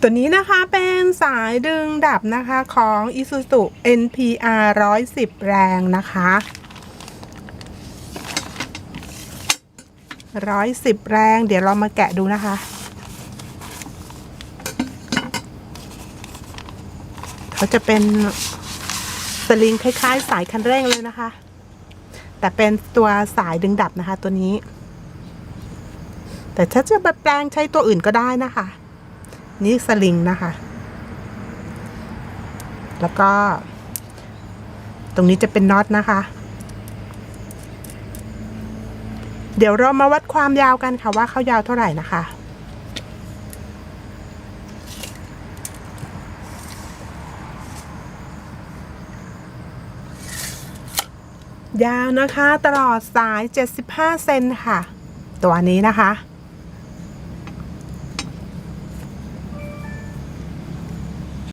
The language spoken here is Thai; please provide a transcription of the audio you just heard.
ตัวนี้นะคะเป็นสายดึงดับนะคะของ Isuzu NPR 110 แรงนะคะ 110 แรง เดี๋ยวเรามาแกะดูนะคะ เขาจะเป็นสลิงคล้ายๆ สายคันเร่งเลยนะคะ แต่เป็นตัวสายดึงดับนะคะตัวนี้ แต่ถ้าจะแปลงใช้ตัวอื่นก็ได้นะคะ นี่สลิงนะคะ แล้วก็ ตรงนี้จะเป็นน็อตนะคะ เดี๋ยวเรามาวัดความยาวกันค่ะว่าเขายาวเท่าไหร่นะคะยาวนะคะตลอดสาย 75 เซนค่ะ ตัวนี้นะคะ